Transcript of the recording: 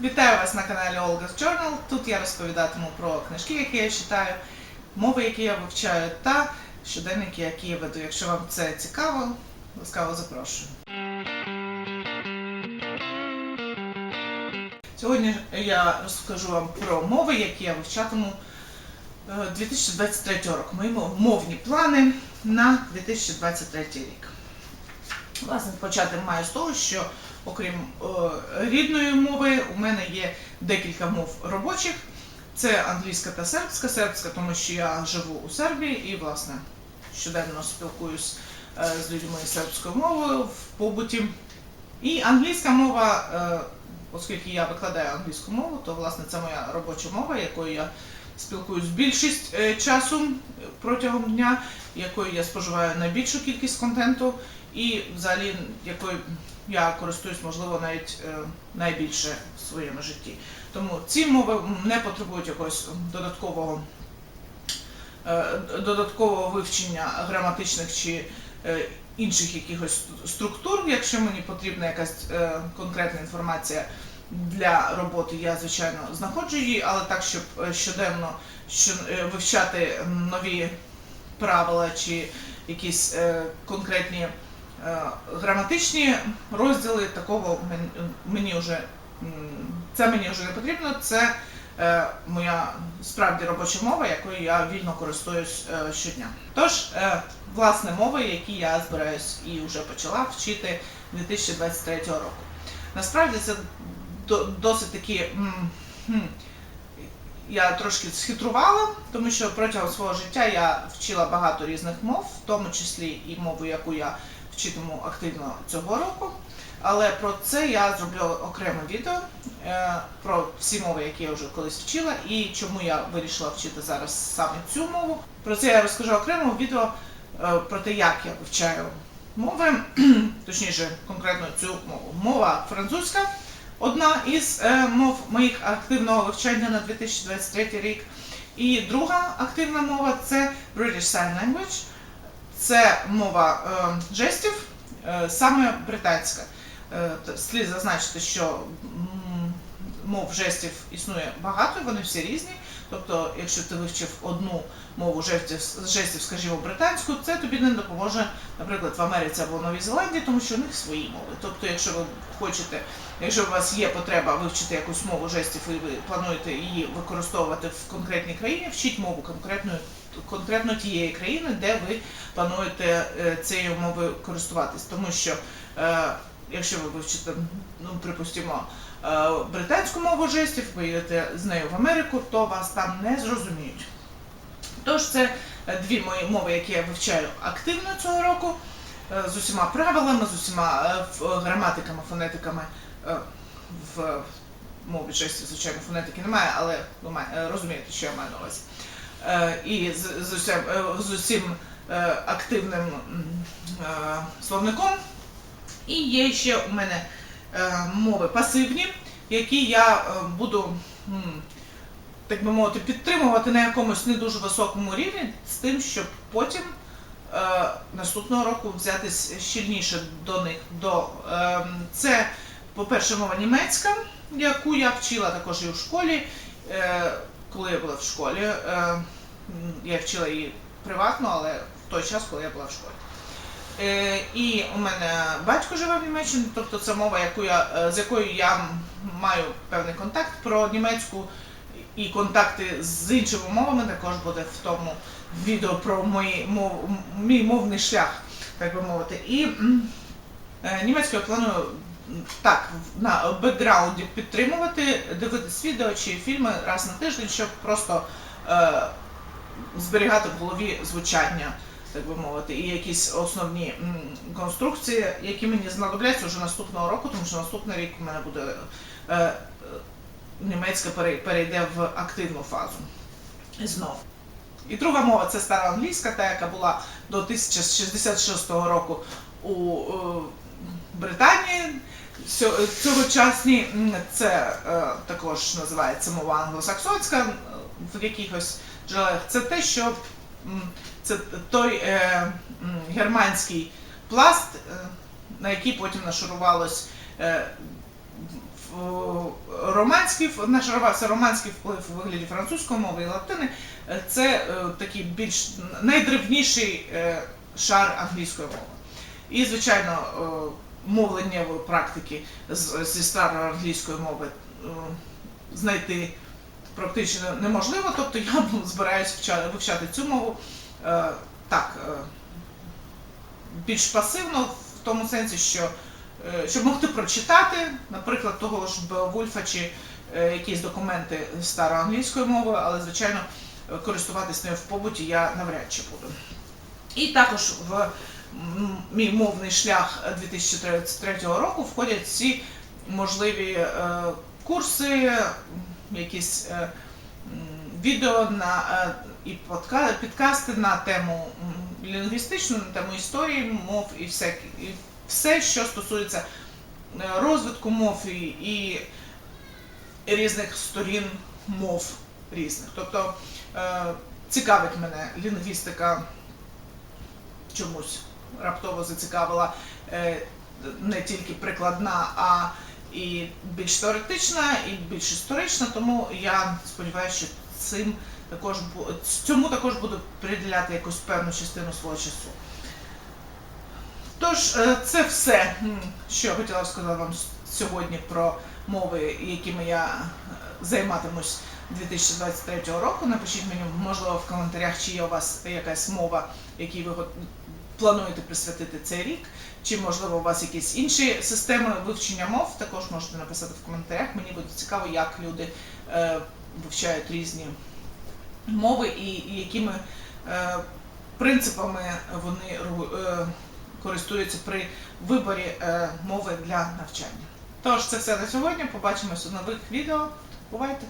Вітаю вас на каналі Olga's Journal. Тут я розповідатиму про книжки, які я читаю, мови, які я вивчаю, та щоденники, які я веду. Якщо вам це цікаво, ласкаво запрошую. Сьогодні я розкажу вам про мови, які я вивчатиму е, 2023 рок. Мої мов- мовні плани на 2023 рік. Власне, почати маю з того, що окрім е, рідної мови, у мене є декілька мов робочих. Це англійська та сербська. Сербська, тому що я живу у Сербії і, власне, щоденно спілкуюсь е, з людьми сербською мовою в побуті. І англійська мова, е, оскільки я викладаю англійську мову, то власне це моя робоча мова, якою я спілкуюсь більшість е, часу протягом дня, якою я споживаю найбільшу кількість контенту, і взагалі якою я користуюсь, можливо, навіть е, найбільше в своєму житті. Тому ці мови не потребують якогось додаткового, е, додаткового вивчення граматичних чи інших якихось структур. Якщо мені потрібна якась конкретна інформація для роботи, я звичайно знаходжу її, але так, щоб е, щоденно е, вивчати нові правила чи якісь е, конкретні граматичні розділи, такого мені вже це мені вже не потрібно. Це моя справді робоча мова, якою я вільно користуюсь щодня. Тож, власне, мови, які я збираюсь і вже почала вчити 2023 року. Насправді це досить такі. я трошки схитрувала, тому що протягом свого життя я вчила багато різних мов, в тому числі і мову, яку я вчитиму активно цього року. Але про це я зроблю окреме відео е, про всі мови, які я вже колись вчила, і чому я вирішила вчити зараз саме цю мову. Про це я розкажу окремо в відео е, про те, як я вивчаю мови, точніше, конкретно цю мову. Мова французька одна із е, мов моїх активного вивчання на 2023 рік. І друга активна мова це British Sign Language. Це мова е, жестів, е, саме британська. Е, слід зазначити, що мов жестів існує багато, вони всі різні. Тобто, якщо ти вивчив одну мову жестів, жестів, скажімо, британську, це тобі не допоможе, наприклад, в Америці або Новій Зеландії, тому що у них свої мови. Тобто, якщо ви хочете, якщо у вас є потреба вивчити якусь мову жестів і ви плануєте її використовувати в конкретній країні, вчіть мову конкретної конкретно тієї країни, де ви плануєте е, цією мовою користуватись. Тому що е, якщо ви вивчите, ну припустимо, британську мову жестів, поїдете з нею в Америку, то вас там не зрозуміють. Тож це е, дві мої мови, які я вивчаю активно цього року, е, з усіма правилами, з усіма е, граматиками, фонетиками. е, В мові жестів, звичайно, фонетики немає, але ви е, розумієте, що я маю на увазі. Е, І з, усім, е, з усім е, активним е, словником. І є ще у мене е, мови пасивні, які я е, буду, так би мовити, підтримувати на якомусь не дуже високому рівні, з тим, щоб потім е, наступного року взятись щільніше до них. Е, це, по-перше, мова німецька, яку я вчила також і у школі. Е, коли я була в школі, е, я вчила її приватно, але в той час, коли я була в школі. Е, і у мене батько живе в Німеччині, тобто це мова, яку я, е, з якою я маю певний контакт про німецьку і контакти з іншими мовами також буде в тому відео про мої мов, мій мовний шлях, так би мовити. І е, німецьку я планую так на бекграунді підтримувати, дивитись відео чи фільми раз на тиждень, щоб просто е, зберігати в голові звучання так би мовити, і якісь основні конструкції, які мені знадобляться вже наступного року, тому що наступний рік у мене буде е, е, німецька перейде в активну фазу. Знов. І друга мова це стара англійська, та яка була до 1066 року у е, Британії. Цьогочасні це е, також називається мова англосаксонська в якихось джерелах. Це те, що це той е, германський пласт, е, на який потім нашарувалось е, ро- романський, нашарувався романський вплив у вигляді французької мови і латини. Е, Це е, такий більш найдревніший е, шар англійської мови. І, звичайно, е, мовленнєвої практики з- зі старої англійської мови е, знайти практично неможливо. Тобто я збираюся вча- вивчати цю мову е, так, е, більш пасивно, в тому сенсі, що е, щоб могти прочитати, наприклад, того ж Беовульфа чи е, якісь документи староанглійською мовою, але, звичайно, е, користуватись нею в побуті я навряд чи буду. І також в мій мовний шлях 2033 року входять всі можливі е, курси, якісь е, відео на, е, і підкасти на тему лінгвістичну, на тему історії мов і все, і все що стосується е, розвитку мов і, і різних сторін мов різних. Тобто е, цікавить мене лінгвістика чомусь раптово зацікавила не тільки прикладна, а і більш теоретична, і більш історична, тому я сподіваюся, що цим також цьому також буду приділяти якусь певну частину свого часу. Тож, е, це все, що я хотіла сказати вам сьогодні про мови, якими я е, займатимусь 2023 року. Напишіть мені, можливо, в коментарях, чи є у вас якась мова, якій ви плануєте присвятити цей рік, чи можливо у вас якісь інші системи вивчення мов. Також можете написати в коментарях. Мені буде цікаво, як люди е, вивчають різні мови і, якими е, принципами вони е, користуються при виборі е, мови для навчання. Тож це все на сьогодні. Побачимось у нових відео. Бувайте!